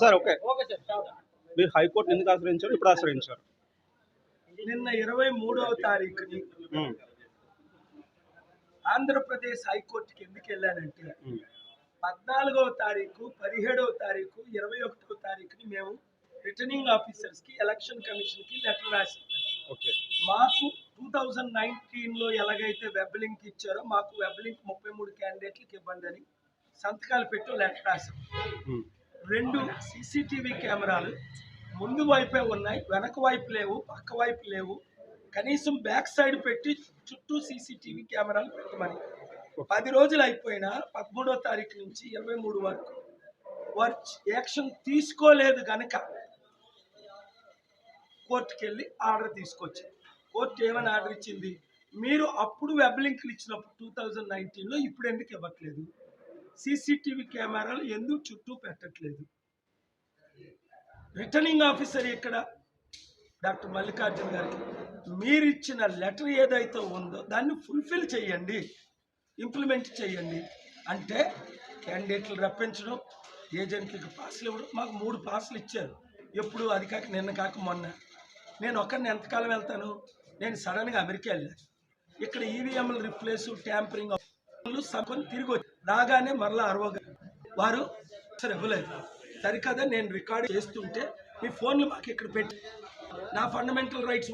Sir okay. మీరు high court ఎందుకు ఆశ్రయించారు? ఇప్పుడు ఆశ్రయించారు. నిన్న ఇరవై మూడవ తారీఖుని ఉమ్, ఆంధ్రప్రదేశ్ హైకోర్టుకి ఎందుకు వెళ్ళానంటే ఉమ్, పద్నాలుగవ తారీఖు పదిహేడవ తారీఖు ఇరవై ఒకటవ తారీఖుని మేము రిటర్నింగ్ ఆఫీసర్స్కి ఎలక్షన్ కమిషన్కి లెటర్ రాసాం ఓకే. మాకు టూ థౌజండ్ నైన్టీన్లో ఎలాగైతే వెబ్ లింక్ ఇచ్చారో మాకు వెబ్ లింక్ ముప్పై మూడు క్యాండిడేట్లకి ఇవ్వండి అని సంతకాలు పెట్టి లెటర్ రాసాం ఉమ్, రెండు సీసీటీవీ కెమెరాలు ముందు వైపే ఉన్నాయి వెనక వైపు లేవు పక్క వైపు లేవు. కనీసం బ్యాక్ సైడ్ పెట్టి చుట్టూ సీసీటీవీ కెమెరాలు పెట్టమని. పది రోజులు అయిపోయినా పదమూడో తారీఖు నుంచి ఇరవై మూడు వరకు వారు యాక్షన్ తీసుకోలేదు గనక కోర్టుకి వెళ్ళి ఆర్డర్ తీసుకొచ్చారు కోర్టు ఏమని ఆర్డర్ ఇచ్చింది? మీరు అప్పుడు వెబ్ లింకులు ఇచ్చినప్పుడు టూ థౌజండ్ నైన్టీన్లో ఇప్పుడు ఎందుకు ఇవ్వట్లేదు? సీసీటీవీ కెమెరాలు ఎందుకు చుట్టూ పెట్టట్లేదు? రిటర్నింగ్ ఆఫీసర్ ఇక్కడ డాక్టర్ మల్లికార్జున గారికి. మీరు ఇచ్చిన లెటర్ ఏదైతే ఉందో దాన్ని ఫుల్ఫిల్ చేయండి. ఇంప్లిమెంట్ చేయండి. అంటే క్యాండిడేట్లు రప్పించడం ఏజెంట్లకు పాసులు ఇవ్వడం. మాకు మూడు పాసులు ఇచ్చారు. ఎప్పుడు? అది కాక నిన్న కాక మొన్న. నేను ఒక్కరిని ఎంతకాలం వెళ్తాను? నేను సడన్గా అమెరికా వెళ్ళాను. ఇక్కడ ఈవీఎంలు రిప్లేస్ ట్యాంపరింగ్ సగం తిరిగి వచ్చి రాగానే మరలా అరవ వారు సరే ఇవ్వలేదు. సరికదా నేను రికార్డ్ చేస్తుంటే మీ ఫోన్లు మాకు ఇక్కడ పెట్టి నా ఫండమెంటల్ రైట్స్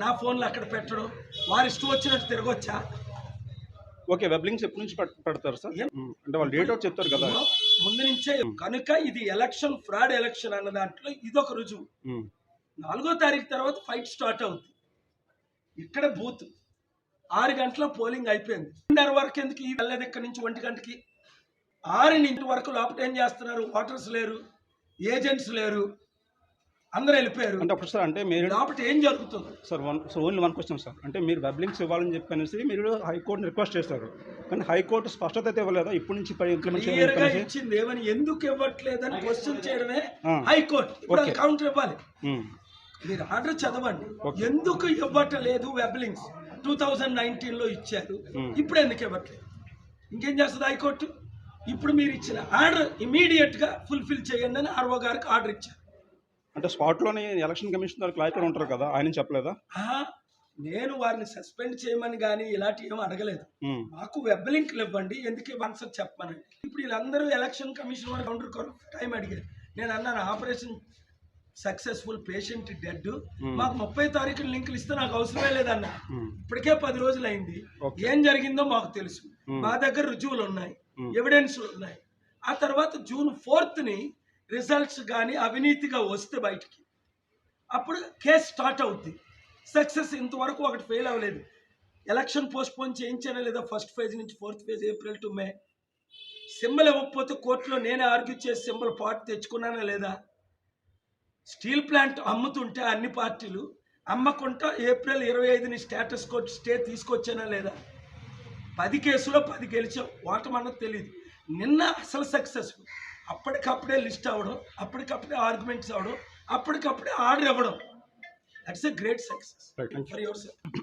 నా ఫోన్లు అక్కడ పెట్టడం వారి ఇష్టం వచ్చినట్టు తిరగొచ్చా? ఓకే వెబ్ లింక్స్ ఎప్పటి నుంచి పెడతారు సార్. అంటే వాళ్ళు డేట్ అవుట్ చెప్తారు కదా. ముందు నుంచే కనుక ఇది ఎలక్షన్ ఫ్రాడ్ ఎలక్షన్ అన్న దాంట్లో ఇదొక రుజువు. ఉమ్, నాలుగో తారీఖు తర్వాత ఫైట్ స్టార్ట్ అవుతుంది ఇక్కడ బూత్ ఆరు గంటల పోలింగ్ అయిపోయింది. రెండున్నర వరకు ఎందుకు ఈ వెళ్ళదు ఇక్కడ నుంచి ఒంటి గంటకి? ఆరు నుంచి వరకు లోపల ఏం చేస్తున్నారు? ఓటర్స్ లేరు ఏజెంట్స్ లేరు అందరూ వెళ్ళిపోయారు. అంటే అప్పుడు సార్ అంటే మీరు లోపల ఏం జరుగుతుంది? Sir one so only one question sir. అంటే మీరు వెబ్ లింక్స్ ఇవ్వాలని చెప్పనేసి మీరు హైకోర్టుని రిక్వెస్ట్ చేస్తారు కానీ హైకోర్టు స్పష్టత అయితే ఇవ్వలేదా? ఇప్పటి నుంచి ఇంప్లిమెంట్ ఇచ్చింది. ఏమని ఎందుకు ఇవ్వట్లేదని క్వశ్చన్ చేయడమే. High court. కౌంటర్ ఇవ్వాలి. మీరు ఆర్డర్ చదవండి. ఎందుకు ఇవ్వట్లేదు వెబ్ లింక్స్ టూ థౌజండ్ నైన్టీన్లో ఇచ్చారు. మ్మ్. ఇప్పుడు ఎందుకు ఇవ్వట్లేదు? ఇంకేం చేస్తుంది హైకోర్టు? ఇప్పుడు మీరు ఇచ్చిన ఆర్డర్ ఇమీడియట్గా ఫుల్ఫిల్ చేయండి అని ఆర్ఓ గారికి ఆర్డర్ ఇచ్చారు. అంటే స్పాట్లోనే ఎలక్షన్ కమిషన్ వారికి లాయకులు ఉంటారు కదా ఆయన చెప్పలేదా? నేను వారిని సస్పెండ్ చేయమని కానీ ఇలాంటి ఏం అడగలేదు. ఉమ్, మాకు వెబ్ లింక్లు ఇవ్వండి ఎందుకు ఆన్సర్ చెప్పమని ఇప్పుడు వీళ్ళందరూ ఎలక్షన్ కమిషన్ వారు కౌంటర్ టైం అడిగారు. నేను అన్నాను ఆపరేషన్ సక్సెస్ఫుల్ పేషెంట్ డెడ్. మాకు ముప్పై తారీఖున లింకులు ఇస్తే నాకు అవసరమే లేదన్న. ఇప్పటికే పది రోజులు అయింది. ఏం జరిగిందో మాకు తెలుసు. మా దగ్గర రుజువులు ఉన్నాయి. ఎవిడెన్స్ ఉన్నాయి. ఆ తర్వాత జూన్ ఫోర్త్ని రిజల్ట్స్ కానీ అవినీతిగా వస్తే బయటికి. అప్పుడు కేసు స్టార్ట్ అవుద్ది. సక్సెస్ ఇంతవరకు ఒకటి ఫెయిల్ అవ్వలేదు. ఎలక్షన్ పోస్ట్ పోన్ చేయించానా లేదా ఫస్ట్ ఫేజ్ నుంచి fourth phase April to May? Symbol ఇవ్వకపోతే కోర్టులో నేనే ఆర్గ్యూ చేసి సింబల్ పార్ట్ తెచ్చుకున్నానా లేదా? స్టీల్ ప్లాంట్ అమ్ముతుంటే అన్ని పార్టీలు అమ్మకుంటా ఏప్రిల్ ఇరవై ఐదుని స్టేటస్ కోర్టు స్టే తీసుకొచ్చానా లేదా? పది కేసులో పది గెలిచాం. ఓటమన్నది తెలియదు నిన్న అసలు సక్సెస్. అప్పటికప్పుడే లిస్ట్ అవ్వడం అప్పటికప్పుడే ఆర్గ్యుమెంట్స్ అవ్వడం అప్పటికప్పుడే ఆర్డర్ ఇవ్వడం. That's a great success. For yourself